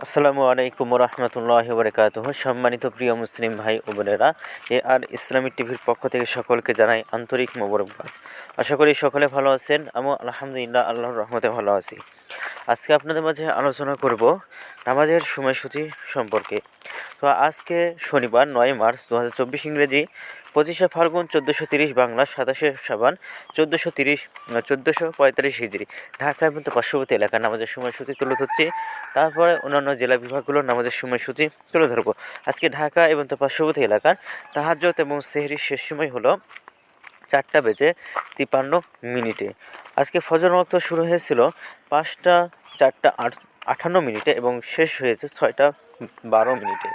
আসসালামু আলাইকুম রহমতুল্লাহ বরকাত সম্মানিত প্রিয় মুসলিম ভাই ও বোনেরা, এ আর ইসলামিক টিভির পক্ষ থেকে সকলকে জানাই আন্তরিক মোবারকবাদ। আশা করি সকলে ভালো আছেন আমি আলহামদুলিল্লাহ আল্লাহর রহমতে ভালো আছি। আজকে আপনাদের মাঝে আলোচনা করব নামাজের সময়সূচি সম্পর্কে। তো আজকে শনিবার নয় মার্চ দু হাজার চব্বিশ ইংরেজি পঁচিশে ফাল্গুন চোদ্দোশো তিরিশ বাংলা সাতাশে সাবান চোদ্দোশো তিরিশ চোদ্দোশো পঁয়তাল্লিশ হিজড়ি ঢাকা এবং পার্শ্ববর্তী এলাকার নামাজের সময়সূচি তুলে ধরছি। তারপরে অন্যান্য জেলা বিভাগগুলোর নামাজের সময়সূচি তুলে ধরবো। আজকে ঢাকা এবং পার্শ্ববর্তী এলাকার তাহাজ্জত এবং সেহরির শেষ সময় হলো চারটা বেজে তিপান্ন মিনিটে। আজকে ফজর ওয়াক্ত শুরু হয়েছিল পাঁচটা চারটা আট আটান্ন মিনিটে এবং শেষ হয়েছে ছয়টা বারো মিনিটে।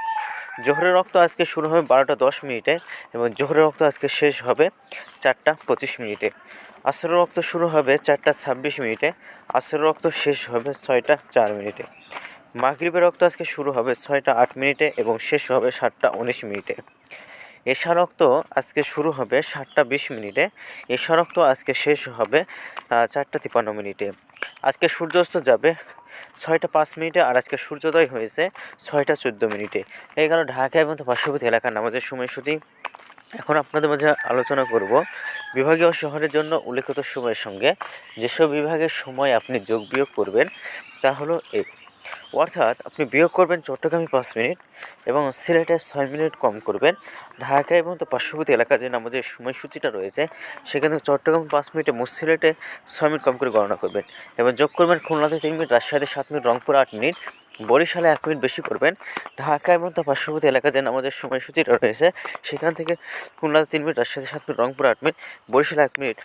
জোহরের রক্ত আজকে শুরু হবে বারোটা দশ মিনিটে এবং জোহরের রক্ত আজকে শেষ হবে চারটা পঁচিশ মিনিটে। আসরের রক্ত শুরু হবে চারটা ছাব্বিশ মিনিটে, আসরের রক্ত শেষ হবে ছয়টা চার মিনিটে। মাগরিবের রক্ত আজকে শুরু হবে ছয়টা আট মিনিটে এবং শেষ হবে সাতটা উনিশ মিনিটে। এশা রক্ত আজকে শুরু হবে সাতটা বিশ মিনিটে এশা রক্ত আজকে শেষ হবে চারটা তিপান্ন মিনিটে। আজকে সূর্যাস্ত যাবে ছয়টা পাঁচ মিনিটে আর আজকে সূর্যোদয় হয়েছে ছয়টা চোদ্দ মিনিটে। এই কারণে ঢাকা এবং পার্শ্ববর্তী এলাকার নামাজের সময়সূচি। এখন আপনাদের মাঝে আলোচনা করব বিভাগীয় শহরের জন্য উল্লেখিত সময়ের সঙ্গে। যেসব বিভাগের সময় আপনি যোগ বিয়োগ করবেন তা হলো এই অর্থাৎ আপনি বিয়োগ করবেন চট্টগ্রামে পাঁচ মিনিট এবং সিলেটে ছয় মিনিট কম করবেন। ঢাকা এবং তার পার্শ্ববর্তী এলাকা যে নামাজের সময়সূচিটা রয়েছে, সেখানে চট্টগ্রাম পাঁচ মিনিটে মুসিলেটে ছয় মিনিট কম করে গণনা করবেন এবং যোগ করবেন খুলনাতে তিন মিনিট, রাজশাহীতে সাত মিনিট, রংপুর আট মিনিট, বরিশালে এক মিনিট বেশি করবেন। ঢাকা এবং তার পার্শ্ববর্তী এলাকা যেন আমাদের সময়সূচিটা রয়েছে, সেখান থেকে খুলনাতে তিন মিনিট, রাজশাহীতে সাত মিনিট, রংপুর আট মিনিট, বরিশালে এক মিনিট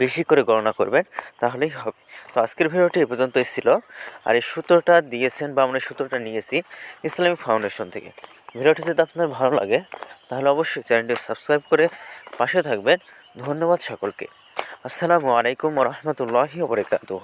বেশি করে গণনা করবেন, তাহলেই হবে। তো আজকের ভিডিওটি এ পর্যন্তই ছিল। আর এই সূত্রটা দিয়েছেন বা আমরা সূত্রটা নিয়েছি ইসলামিক ফাউন্ডেশন থেকে। ভিডিওটি যদি আপনার ভালো লাগে, তাহলে অবশ্যই চ্যানেলটি সাবস্ক্রাইব করে পাশে থাকবেন। ধন্যবাদ সকলকে। আসসালামু আলাইকুম রহমতুল্লাহি ওবরাকাতুহ